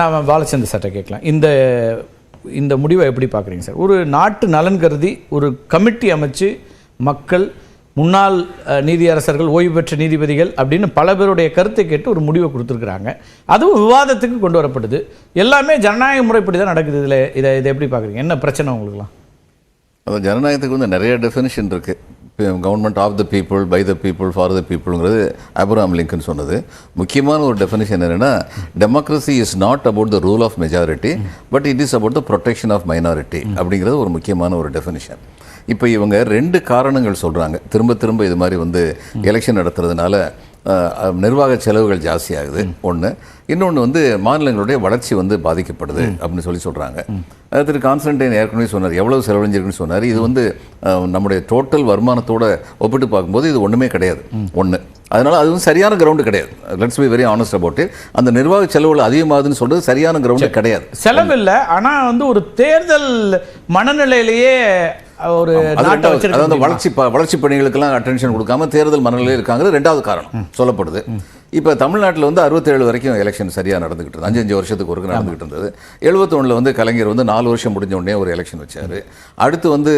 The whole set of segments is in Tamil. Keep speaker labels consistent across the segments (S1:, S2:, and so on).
S1: நான் பாலச்சந்திர சட்டை கேட்கலாம். இந்த இந்த முடிவை எப்படி பார்க்குறீங்க சார்? ஒரு நாட்டு நலன் கருதி ஒரு கமிட்டி அமைச்சு மக்கள் முன்னாள் நீதியரசர்கள் ஓய்வு பெற்ற நீதிபதிகள் அப்படின்னு பல பேருடைய கருத்தை கேட்டு ஒரு முடிவை கொடுத்துருக்குறாங்க. அதுவும் விவாதத்துக்கு கொண்டு வரப்படுது. எல்லாமே ஜனநாயக முறைப்படி தான் நடக்குது இதில். இதை இதை எப்படி பார்க்குறீங்க? என்ன பிரச்சனை உங்களுக்குலாம்
S2: அது ஜனநாயகத்துக்கு வந்து நிறைய டெஃபினிஷன் இருக்குது government of the people by the people for the பீப்புளுங்கிறது Abraham Lincoln சொன்னது. முக்கியமான ஒரு டெஃபினேஷன் என்னென்னா democracy is not about the rule of majority but it is about the protection of minority அப்படிங்கிறது ஒரு முக்கியமான ஒரு டெஃபினிஷன் இப்போ இவங்க ரெண்டு காரணங்கள் சொல்கிறாங்க திரும்ப திரும்ப இது மாதிரி வந்து எலெக்ஷன் நடத்துறதுனால நிர்வாக செலவுகள் ஜாஸ்தியாகுது. ஒன்று இன்னொன்று வந்து மாநிலங்களுடைய வளர்ச்சி வந்து பாதிக்கப்படுது அப்படின்னு சொல்லி சொல்கிறாங்க திரு கான்ஸ்டன்டைன் ஏற்கனவே சொன்னார். எவ்வளவு செலவழிஞ்சிருக்குன்னு சொன்னார். இது வந்து நம்முடைய டோட்டல் வருமானத்தோட ஒப்பிட்டு பார்க்கும்போது இது ஒன்றுமே கிடையாது. ஒன்று அதனால அது வந்து சரியான கிரவுண்டு கிடையாது. Let's be very honest about அந்த நிர்வாக செலவுகள் அதிகமாகுதுன்னு சொல்றது சரியான கிரவுண்டு கிடையாது.
S1: செலவு இல்லை ஆனால் வந்து ஒரு தேர்தல் மனநிலையிலேயே ஒரு நாட்டை?
S2: வளர்ச்சி வளர்ச்சி பணிகளுக்கெல்லாம் அட்டென்ஷன் கொடுக்காம தேர்தல் மனநிலையில் இருக்காங்கிறது ரெண்டாவது காரணம் சொல்லப்படுது இப்போ தமிழ்நாட்டில் வந்து அறுபத்தேழு வரைக்கும் எலெக்ஷன் சரியாக நடந்துகிட்டு இருந்தது அஞ்சு வருஷத்துக்கு ஒருக்கு நடந்துகிட்டு இருந்தது. எழுபத்தொன்னில் வந்து கலைஞர் வந்து நாலு வருஷம் முடிஞ்ச உடனே ஒரு எலெக்ஷன் வச்சாரு. அடுத்து வந்து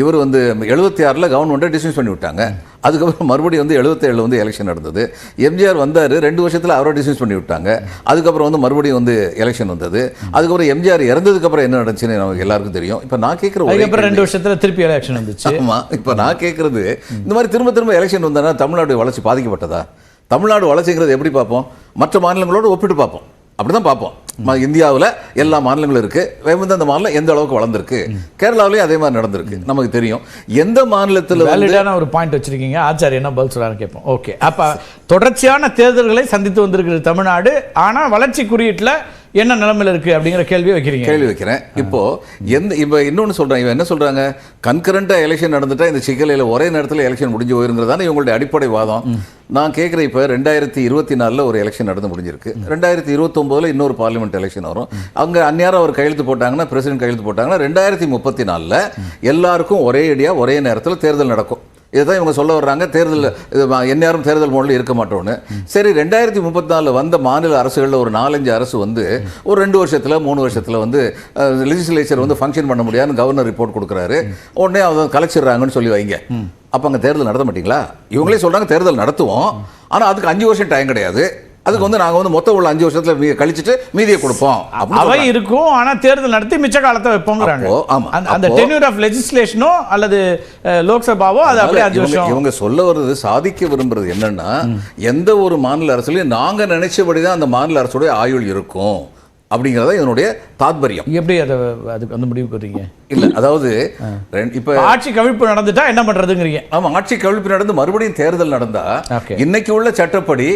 S2: இவர் வந்து எழுபத்தி ஆறில் கவர்மெண்ட்டை டிஸ்மிஸ் பண்ணி விட்டாங்க. அதுக்கப்புறம் மறுபடியும் வந்து எழுபத்தேழில் வந்து எலெக்ஷன் நடந்தது. எம்ஜிஆர் வந்தார் ரெண்டு வருஷத்தில் அவரை டிஸ்மிஸ் பண்ணி விட்டாங்க. அதுக்கப்புறம் வந்து மறுபடியும் வந்து எலெக்ஷன் வந்தது. அதுக்கப்புறம் எம்ஜிஆர் இறந்ததுக்கப்புறம் என்ன நடந்துச்சுன்னு நமக்கு எல்லாருக்கும் தெரியும். இப்போ நான் கேட்குற ஒரே
S1: அதுக்கப்புறம் ரெண்டு வருஷத்துல திருப்பி எலெக்ஷன் வந்துச்சு.
S2: ஆமா. இப்போ நான் கேட்குறது இந்த மாதிரி திரும்ப திரும்ப எலெக்ஷன் வந்தா தமிழ்நாடு வளர்ச்சி பாதிக்கப்பட்டதா? தமிழ்நாடு வளர்ச்சிங்கிறது எப்படி பார்ப்போம்? மற்ற மாநிலங்களோடு ஒப்பிட்டு பார்ப்போம். அப்படிதான் பார்ப்போம். ம- எல்லா மாநிலங்களும் இருக்கு. வந்து அந்த மாநிலம் எந்த அளவுக்கு வளர்ந்துருக்கு? கேரளாவிலேயும் அதே மாதிரி நடந்திருக்கு. நமக்கு தெரியும். எந்த மாநிலத்தில்
S1: வேலிடான ஒரு பாயிண்ட் வச்சிருக்கீங்க. ஆச்சாரிய என்ன பதில் சொல்றாரு கேட்போம். ஓகே அப்போ தொடர்ச்சியான தேர்தல்களை சந்தித்து வந்திருக்கிறது தமிழ்நாடு. ஆனால் வளர்ச்சி குறியீட்டில் என்ன நிலைமையில இருக்கு அப்படிங்கிற கேள்வி வைக்கிறீங்க.
S2: கேள்வி வைக்கிறேன். இப்போ எந்த இப்போ இன்னொன்னு சொல்றாங்க இவன் என்ன சொல்றாங்க? கன்கரண்டா எலெக்ஷன் நடந்துட்டா இந்த சிக்கலையில் ஒரே நேரத்தில் எலெக்ஷன் முடிஞ்சு போயிருங்கிறதான இவங்களுடைய அடிப்படை வாதம். நான் கேட்குறேன் இப்போ ரெண்டாயிரத்தி இருபத்தி நாலில் ஒரு எலெக்ஷன் நடந்து முடிஞ்சிருக்கு. ரெண்டாயிரத்தி இருபத்தொம்போதுல இன்னொரு பார்லிமெண்ட் எலெக்ஷன் வரும். அங்கே அந்நேரம் அவர் கையெழுத்து போட்டாங்கன்னா பிரசிடென்ட் கையெழுத்து போட்டாங்கன்னா ரெண்டாயிரத்தி முப்பத்தி நாலில் எல்லாருக்கும் ஒரே அடியாக ஒரே நேரத்தில் தேர்தல் நடக்கும். இதுதான் இவங்க சொல்ல வர்றாங்க. தேர்தல் எந்நேரம் தேர்தல் மோடில் இருக்க மாட்டோம்னு. சரி ரெண்டாயிரத்தி முப்பத்தி நாலில் வந்த மாநில அரசுகளில் ஒரு நாலஞ்சு அரசு வந்து ஒரு ரெண்டு வருஷத்தில் மூணு வருஷத்தில் வந்து லெஜிஸ்லேச்சர் வந்து ஃபங்க்ஷன் பண்ண முடியாதுன்னு கவர்னர் ரிப்போர்ட் கொடுக்குறாரு. உடனே அவங்க கலைச்சிடுறாங்கன்னு சொல்லி வைங்க. அப்போ அங்கே தேர்தல் நடத்த மாட்டீங்களா? இவங்களே சொல்கிறாங்க தேர்தல் நடத்துவோம். ஆனால் அதுக்கு அஞ்சு வருஷம் டைம் கிடையாது. அதுக்கு வந்து நாங்கள் வந்து மொத்தம் உள்ள அஞ்சு வருஷத்தில் கழிச்சிட்டு மீதியை கொடுப்போம்.
S1: அவை. இருக்கும். ஆனா தேர்தல் நடத்தி மிச்ச காலத்தை வைப்போங்கிறாங்க. அந்த- டென்யூர் ஆஃப் லெஜிஸ்லேஷனோ அல்லது லோக்சபாவோ அது அப்படியே அஞ்சு வருஷம்.
S2: இவங்க சொல்ல வர்றது சாதிக்க விரும்புறது என்னன்னா எந்த ஒரு மாநில அரசுலயும் நாங்க நினைச்சபடி தான் அந்த மாநில அரசுடைய ஆயுள் இருக்கும். அப்படிங்கறத இதனுடைய தாத்பரியம்.
S1: எப்படி அதை அதுக்கு அந்த முடிவுக்கு வர்றீங்க?
S2: இல்ல அதாவது இப்ப
S1: ஆட்சி கவிழ்ப்பு நடந்துட்டா என்ன பண்றதுங்கிறீங்க?
S2: ஆமா ஆட்சி கவிழ்ப்பு நடந்து மறுபடியும் தேர்தல் நடந்தா. இன்னைக்கு உள்ள சட்டப்படி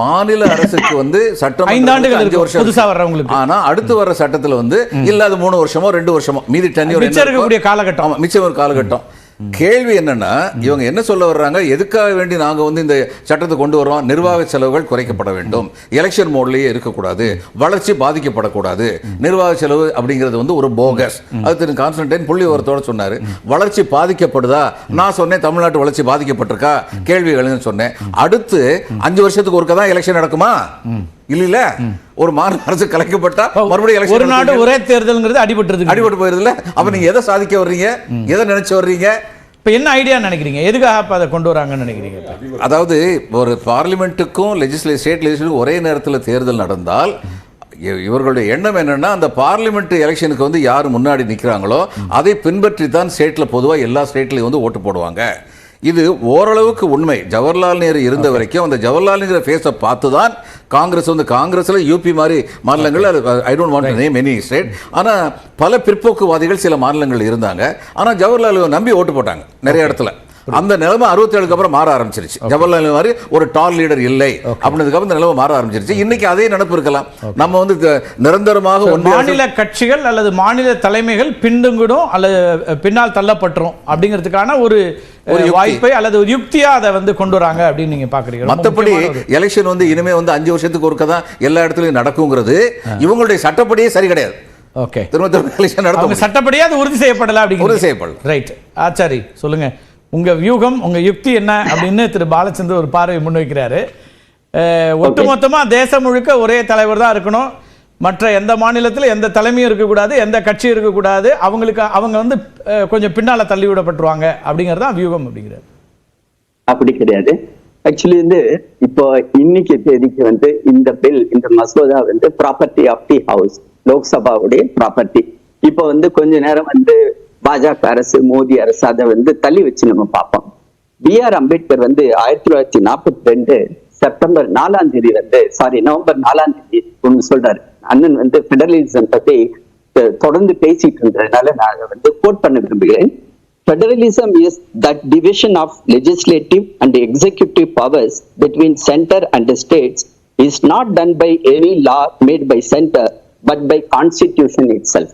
S2: மாநில அரசுக்கு வந்து சட்டம்
S1: ஐந்தாண்டுகள்
S2: அஞ்சு
S1: இருக்கும்,
S2: வருஷம்
S1: புதுசா வர்றவங்களுக்கு.
S2: ஆனா அடுத்து வர்ற சட்டத்துல வந்து இல்ல அது மூணு வருஷமோ ரெண்டு வருஷமோ மீதி
S1: மிச்சம் இருக்கக்கூடிய காலகட்டம்.
S2: மிச்சம் ஒரு காலகட்டம். கேள்வி என்னன்னா இவங்க என்ன சொல்ல வர்றாங்க? எதுக்காக வேண்டி நாங்க வந்து இந்த சட்டத்தை கொண்டு வரோம் நிர்வாக செலவுகள் குறைக்கப்பட வேண்டும். எலெக்ஷன் மோட்லயே இருக்கக்கூடாது. வளர்ச்சி பாதிக்கப்படக்கூடாது. நிர்வாக செலவு அப்படிங்கிறது வந்து ஒரு போகஸ் அது திரு கான்ஸ்டன்டைன் புள்ளி விவரத்தோட சொன்னாரு. வளர்ச்சி பாதிக்கப்படுதா? நான் சொன்னேன் தமிழ்நாட்டு வளர்ச்சி பாதிக்கப்பட்டிருக்கா? கேள்விகள்னு சொன்னேன். அடுத்து அஞ்சு வருஷத்துக்கு ஒருக்க தான் எலெக்ஷன் நடக்குமா? இல்ல ஒரு மாநில அரசு கலைக்கப்பட்டா மறுபடியும்
S1: ஒரு நாடு ஒரே தேர்தல்ங்கிறது அடிபட்டுருது.
S2: அடிபட்டு போயிருதுல அப்ப நீங்க எதை சாதிக்க வர்றீங்க? எதை நினைச்சு வர்றீங்க?
S1: இப்ப என்ன ஐடியா நினைக்கிறீங்க? எதுக்காக அப்ப அதை கொண்டு வராங்கன்னு நினைக்கிறீங்க இப்ப?
S2: அதாவது ஒரு பார்லிமெண்ட்டுக்கும் லெஜிஸ்லே ஸ்டேட் லெஜிஸ்லேட்டிவ் ஒரே நேரத்தில் தேர்தல் நடந்தால் இவர்களுடைய எண்ணம் என்னன்னா அந்த பார்லிமெண்ட் எலெக்ஷனுக்கு வந்து யார் முன்னாடி நிற்கிறாங்களோ அதை பின்பற்றி தான் ஸ்டேட்டில் பொதுவாக எல்லா ஸ்டேட்லையும் வந்து ஓட்டு போடுவாங்க. இது ஓரளவுக்கு உண்மை. ஜவஹர்லால் நேரு இருந்த வரைக்கும் அந்த ஜவஹர்லால்ங்கிற ஃபேஸை பார்த்து தான் காங்கிரஸ் வந்து காங்கிரஸ்ல யூபி மாதிரி மாநிலங்கள் I don't want name any state ஆனா பல பிற்போக்குவாதிகள் சில மாநிலங்கள் இருந்தாங்க. ஆனா ஜவஹர்லால் நம்பி ஓட்டு போட்டாங்க நிறைய இடத்துல. அந்த நிலைமை அறுபத்தேழுக்கு அப்புறம் மாற ஆரம்பிச்சிருச்சு. ஜவஹர்லால் மாதிரி ஒரு டால் லீடர் இல்லை. அப்படின்றதுக்கு அப்புறம் இந்த நிலைமை மாற ஆரம்பிச்சிருச்சு. இன்னைக்கு அதே நினைப்பு இருக்கலாம். நம்ம வந்து நிரந்தரமாக
S1: மாநில கட்சிகள் அல்லது மாநில தலைமைகள் பின்துங்கிடும் அல்லது பின்னால் தள்ளப்பட்டுரும் அப்படிங்கிறதுக்கான ஒரு
S2: ஒரு.
S1: வாய்ப்பை அல்லது ஒரு யுக்தியா அதை வந்து கொண்டு வராங்க அப்படின்னு நீங்க பாக்குறீங்க
S2: மத்தபடி எலெக்ஷன் வந்து இனிமே வந்து அஞ்சு வருஷத்துக்கு ஒருக்க தான் எல்லா இடத்துலயும் நடக்குங்கிறது இவங்களுடைய சட்டப்படியே சரி கிடையாது.
S1: ஓகே
S2: திரும்ப திரும்ப எலெக்ஷன்
S1: அவங்க சட்டப்படியே அது உறுதி செய்யப்படல அப்படிங்கிறீங்க.
S2: உறுதி செய்யப்படல.
S1: ரைட் ஆச்சாரி சொல்லுங்க. உங்க வியூகம் உங்க யுக்தி என்ன அப்படின்னு திரு பாலச்சந்தர் ஒரு பார்வை முன்வைக்கிறாரு. ஒட்டுமொத்தமாக ஒட்டுமொத்தமா தேசம் முழுக்க ஒரே தலைவர் தான் இருக்கணும். மற்ற எந்த மாநிலத்தில் எந்த தலைமையும் இருக்கக்கூடாது எந்த கட்சியும் இருக்கக்கூடாது. அவங்களுக்கு அவங்க வந்து கொஞ்சம் பின்னால தள்ளி விடப்பட்டுருவாங்க அப்படிங்கிறது தான் வியூகம் அப்படிங்கிறது
S3: அப்படி கிடையாது. ஆக்சுவலி வந்து இப்போ இன்னைக்கு தேதிக்கு வந்து இந்த பில் இந்த மசோதா வந்து ப்ராப்பர்ட்டி ஆஃப் தி ஹவுஸ் லோக்சபாவுடைய ப்ராப்பர்ட்டி இப்போ வந்து கொஞ்ச நேரம் வந்து பாஜக அரசு மோடி அரசு அதை வந்து தள்ளி வச்சு நம்ம பார்ப்போம். பி ஆர் அம்பேத்கர் வந்து ஆயிரத்தி தொள்ளாயிரத்தி நாற்பத்தி ரெண்டு செப்டம்பர் நாலாம் தேதி வந்து சாரி நவம்பர் நாலாம் தேதி ஒன்று சொல்றாரு. அண்ணன் வந்து பெடரலிசம் பத்தி தொடர்ந்து பேசிட்டு இருந்ததுனால நான் அதை வந்து கோட் பண்ண விரும்புகிறேன். Federalism is that division of legislative and executive powers between center and the states. Is not done by any law made by center but by constitution itself.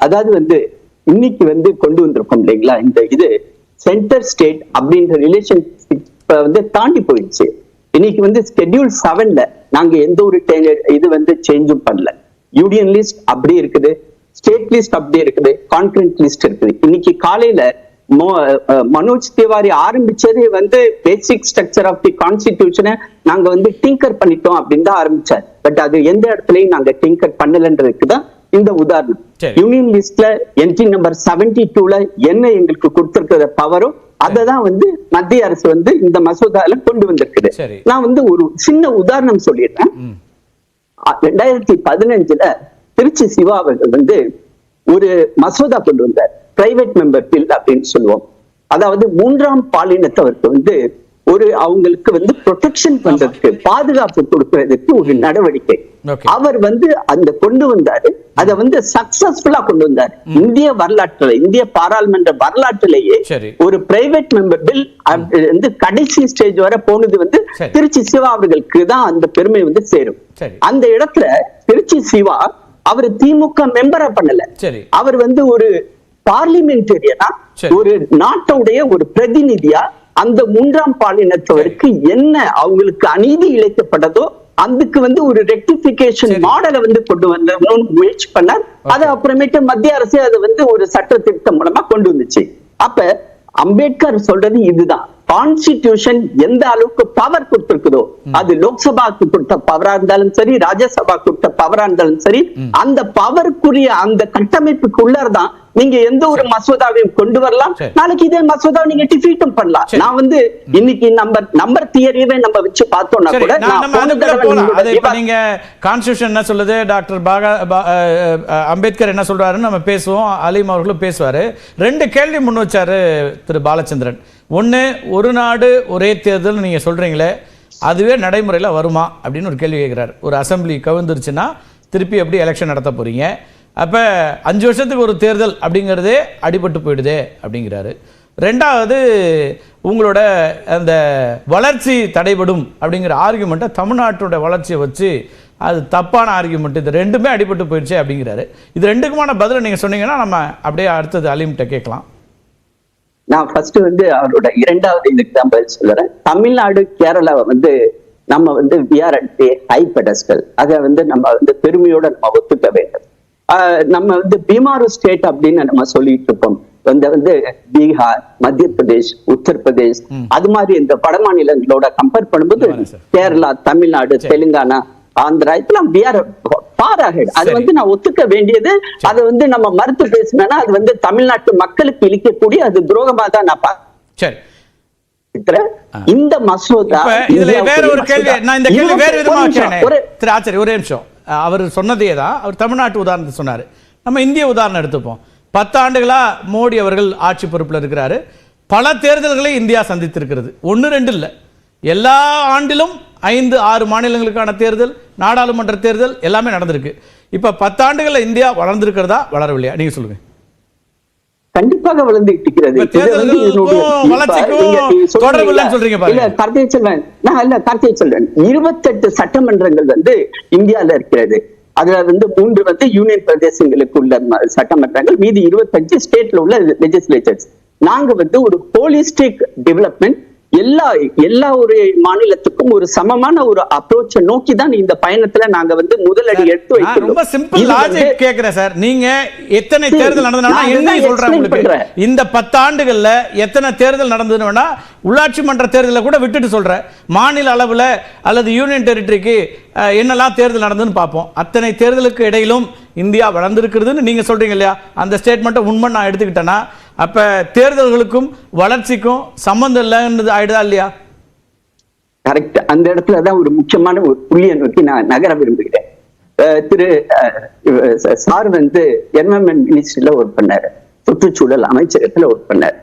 S3: அதாவது வந்து இன்னைக்கு வந்து கொண்டு வந்திருக்கோம் இல்லைங்களா? இந்த இது சென்டர் ஸ்டேட் அப்படின்ற ரிலேஷன்ஷிப் வந்து தாண்டி போயிடுச்சு. இன்னைக்கு வந்து ஸ்கெடியூல் செவன்ல நாங்க எந்த ஒரு இது வந்து சேஞ்சும் பண்ணல. யூனியன் லிஸ்ட் அப்படி இருக்குது ஸ்டேட் லிஸ்ட் அப்படியே இருக்குது கான்கிரண்ட் லிஸ்ட் இருக்குது. இன்னைக்கு காலையில மோ- மனோஜ் திவாரி ஆரம்பிச்சதே வந்து பேசிக் ஸ்ட்ரக்சர் ஆஃப் தி கான்ஸ்டிடியூஷனை நாங்க வந்து டிங்கர் பண்ணிட்டோம் அப்படின்னு தான் ஆரம்பிச்சார். பட் அது எந்த இடத்துலயும் நாங்க டிங்கர் பண்ணலன்றதுக்கு தான் இந்த உதாரணம். யூனியன் லிஸ்ட்ல என்ட்ரி நம்பர் செவன்டி டூல என்ன எங்களுக்கு கொடுத்திருக்கிற பவரோ அதை தான் வந்து மத்திய அரசு வந்து இந்த மசோதால கொண்டு வந்திருக்குது. நான் வந்து ஒரு சின்ன உதாரணம் சொல்லிடுறேன். ரெண்டாயிரத்தி பதினஞ்சுல திருச்சி சிவா அவர்கள் வந்து ஒரு மசோதா கொண்டு வந்தார். பிரைவேட் மெம்பர் பில் அப்படின்னு சொல்லுவோம். அதாவது மூன்றாம் பாலினத்தவருக்கு வந்து ஒரு அவங்களுக்கு வந்து ப்ரொடெக்ஷன் பண்றதுக்கு பாதுகாப்பு கொடுக்கறதுக்கு ஒரு நடவடிக்கை. அவர் வந்து அந்த கொண்டு வந்தாரு அதை வந்து சக்சஸ்ஃபுல்லா கொண்டு வந்தார் இந்திய வரலாற்றுல இந்திய பாராளுமன்ற வரலாற்றிலேயே. ஒரு பிரைவேட் மெம்பர் பில் வந்து கடைசி ஸ்டேஜ் வரை போனது வந்து. திருச்சி சிவா அவர்களுக்கு தான் அந்த பெருமை வந்து சேரும்
S1: சரி.
S3: அந்த இடத்துல திருச்சி சிவா அவர் திமுக மெம்பரா பண்ணல. அவர் வந்து ஒரு பார்லிமெண்டேரியனா. ஒரு நாட்டுடைய ஒரு பிரதிநிதியா அந்த மூன்றாம் பாலினத்தவருக்கு என்ன அவங்களுக்கு அநீதி இழைக்கப்பட்டதோ அதுக்கு வந்து ஒரு ரெக்டிபிகேஷன். மாடலை வந்து கொண்டு வந்தோம்னு முயற்சி பண்ணார். அது அப்புறமேட்டு மத்திய அரசு அதை வந்து ஒரு சட்ட திட்டம் மூலமா கொண்டு வந்துச்சு. அப்ப அம்பேத்கர் சொல்றது இதுதான். கான்ஸ்டிடியூஷன் எந்த அளவுக்கு பவர் கொடுத்திருக்குதோ அது லோக்சபாக்கு கொடுத்த பவரா இருந்தாலும் சரி ராஜ்யசபா கொடுத்த பவரா இருந்தாலும் சரி அந்த பவருக்குரிய அந்த கட்டமைப்புக்குள்ளதான் நீங்க எந்த ஒரு மசோதாவையும் கொண்டு வரலாம். நாளைக்கு இதே மசோதாவை நீங்க டிஃபீட்டும் பண்ணலாம். நான் வந்து இன்னைக்கு நம்பர் நம்பர் தியரியவே நம்ம வச்சு பார்த்தோம்னா கூட
S1: நான் நீங்க கான்ஸ்டியூஷன் என்ன சொல்லுது? டாக்டர் பாகா அம்பேத்கர் என்ன சொல்றாருன்னு நம்ம பேசுவோம். அலீம் அவர்களும் பேசுவாரு. ரெண்டு கேள்வி முன் வச்சாரு திரு பாலச்சந்திரன். ஒண்ணு ஒரு நாடு ஒரே தேர்தல் நீங்க சொல்றீங்களே அதுவே நடைமுறையில வருமா? அப்படின்னு ஒரு கேள்வி கேட்கிறாரு ஒரு அசெம்பிளி கவிழ்ந்துருச்சுன்னா திருப்பி எப்படி எலெக்ஷன் நடத்த போறீங்க? அப்போ அஞ்சு வருஷத்துக்கு ஒரு தேர்தல் அப்படிங்கிறதே அடிபட்டு போயிடுதே அப்படிங்கிறாரு. ரெண்டாவது உங்களோட அந்த வளர்ச்சி தடைபடும் அப்படிங்கிற ஆர்குமெண்ட்டை தமிழ்நாட்டோட வளர்ச்சியை வச்சு அது தப்பான ஆர்குமெண்ட் இது ரெண்டுமே அடிபட்டு போயிடுச்சு அப்படிங்கிறாரு. இது ரெண்டுக்குமான பதிலை நீங்கள் சொன்னீங்கன்னா நம்ம அப்படியே அடுத்தது அலிம்கிட்ட கேட்கலாம்.
S3: நான் ஃபர்ஸ்ட் வந்து அவரோட இரண்டாவது இதுக்கு தான் பதில் தமிழ்நாடு கேரளாவை வந்து நம்ம வந்து விஆர் அட் ஹை பெடஸ்டல் அதை வந்து நம்ம வந்து பெருமையோட நம்ம ஒத்துக்க வேண்டும். நம்ம வந்து பீமாரு ஸ்டேட் அப்படின்னு நம்ம சொல்லிட்டு இருப்போம். வந்து வந்து பீகார் மத்திய பிரதேஷ் உத்தரப்பிரதேஷ் அது மாதிரி இந்த வட மாநிலங்களோட கம்பேர் பண்ணும்போது. கேரளா தமிழ்நாடு தெலுங்கானா ஆந்திரா இதெல்லாம் far ahead. அது. வந்து நான் ஒத்துக்க வேண்டியது. அதை வந்து நம்ம மறுத்து பேசினோம்னா அது வந்து தமிழ்நாட்டு மக்களுக்கு இழிக்கக்கூடிய அது துரோகமா தான் நான்
S1: சரி.
S3: இந்த மசோதா
S1: இதுல வேற ஒரு கேள்வி. நான் இந்த கேள்வி வேற விதமா
S3: ஒரு
S1: ஆச்சரி ஒரே நிமிஷம். அவர் சொன்னதே தான் அவர் தமிழ்நாட்டு உதாரணத்தை சொன்னார். நம்ம இந்திய உதாரணம் எடுத்துப்போம். பத்தாண்டுகளாக மோடி அவர்கள் ஆட்சி பொறுப்பில் இருக்கிறாரு. பல தேர்தல்களை இந்தியா சந்தித்திருக்கிறது. ஒன்று ரெண்டு இல்லை. எல்லா ஆண்டிலும் ஐந்து ஆறு மாநிலங்களுக்கான தேர்தல் நாடாளுமன்ற தேர்தல் எல்லாமே நடந்திருக்கு. இப்போ பத்தாண்டுகளில் இந்தியா வளர்ந்துருக்கிறதா வளரவில்லையா? நீங்கள் சொல்லுங்கள்
S3: கண்டிப்பாக இருக்கிறது கார்த்திகை செல்வன் நான் இல்ல கார்த்திகை செல்வன் இருபத்தெட்டு சட்டமன்றங்கள் வந்து இந்தியால இருக்கிறது. அதுல வந்து மூன்று வந்து யூனியன் பிரதேசங்களுக்கு உள்ள சட்டமன்றங்கள். மீதி இருபத்தஞ்சு ஸ்டேட்ல உள்ள லெஜிஸ்லேச்சர்ஸ் நாங்க வந்து ஒரு ஹோலிஸ்டிக் டெவலப்மெண்ட் எல்லா எல்லா ஒரு மாநிலத்துக்கும் ஒரு சமமான ஒரு அப்ரோச்சை நோக்கி தான் இந்த பயணத்துல நாங்க வந்து முதலடி எடுத்து
S1: ரொம்ப சிம்பிள் லாஜிக் கேக்குறேன் சார். நீங்க எத்தனை தேர்தல் நடந்ததுன்னா என்ன சொல்றேன். இந்த பத்தாண்டுகள்ல எத்தனை தேர்தல் நடந்ததுன்னு வேணா உள்ளாட்சி மன்ற தேர்தலில் கூட விட்டுட்டு சொல்றேன். மாநில அளவுல அல்லது யூனியன் டெரிட்டரிக்கு என்னெல்லாம் தேர்தல் நடந்ததுன்னு பார்ப்போம். அத்தனை தேர்தலுக்கு இடையிலும் இந்தியா வளர்ந்துருக்கிறதுன்னு நீங்க சொல்றீங்க இல்லையா? அந்த ஸ்டேட்மெண்ட்டை உண்மை நான் எடுத்துக்கிட்டேன்னா அப்ப தேர்தல்களுக்கும் வளர்ச்சிக்கும் சம்பந்தம் இல்லைன்னு ஆயிடுதா இல்லையா?
S3: கரெக்ட் அந்த இடத்துல தான் ஒரு முக்கியமான ஒரு புள்ளியை நோக்கி நான் நகர விரும்புகிறேன். திரு சார் வந்து என்வரன்மெண்ட் மினிஸ்ட்ரியில் ஒர்க் பண்ணார். சுற்றுச்சூழல் அமைச்சகத்தில் ஒர்க் பண்ணார்.